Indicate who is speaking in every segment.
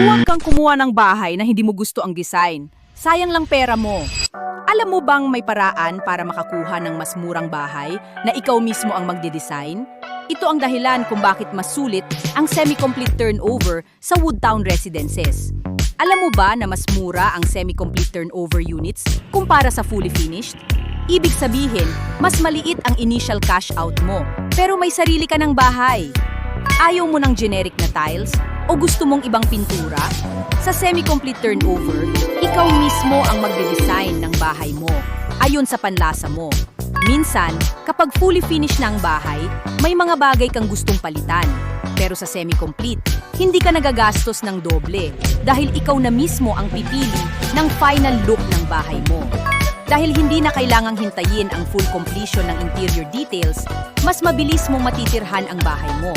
Speaker 1: Huwag kang kumuha ng bahay na hindi mo gusto ang design. Sayang lang pera mo. Alam mo bang may paraan para makakuha ng mas murang bahay na ikaw mismo ang magde-design? Ito ang dahilan kung bakit mas sulit ang semi-complete turnover sa Woodtown Residences. Alam mo ba na mas mura ang semi-complete turnover units kumpara sa fully finished? Ibig sabihin, mas maliit ang initial cash out mo, pero may sarili ka ng bahay. Ayaw mo ng generic na tiles o gusto mong ibang pintura? Sa semi-complete turnover, ikaw mismo ang magde-design ng bahay mo ayon sa panlasa mo. Minsan, kapag fully finished na ang bahay, may mga bagay kang gustong palitan. Pero sa semi-complete, hindi ka nagagastos ng doble dahil ikaw na mismo ang pipili ng final look ng bahay mo. Dahil hindi na kailangang hintayin ang full completion ng interior details, mas mabilis mong matitirhan ang bahay mo.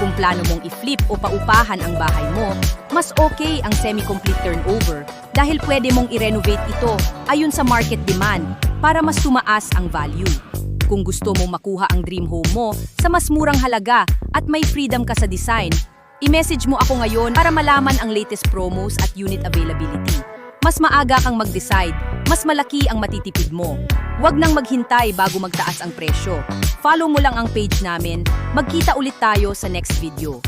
Speaker 1: Kung plano mong i-flip o paupahan ang bahay mo, mas okay ang semi-complete turnover dahil pwede mong i-renovate ito ayon sa market demand para mas tumaas ang value. Kung gusto mong makuha ang dream home mo sa mas murang halaga at may freedom ka sa design, i-message mo ako ngayon para malaman ang latest promos at unit availability. Mas maaga kang mag-decide, mas malaki ang matitipid mo. Huwag nang maghintay bago magtaas ang presyo. Follow mo lang ang page namin. Magkita ulit tayo sa next video.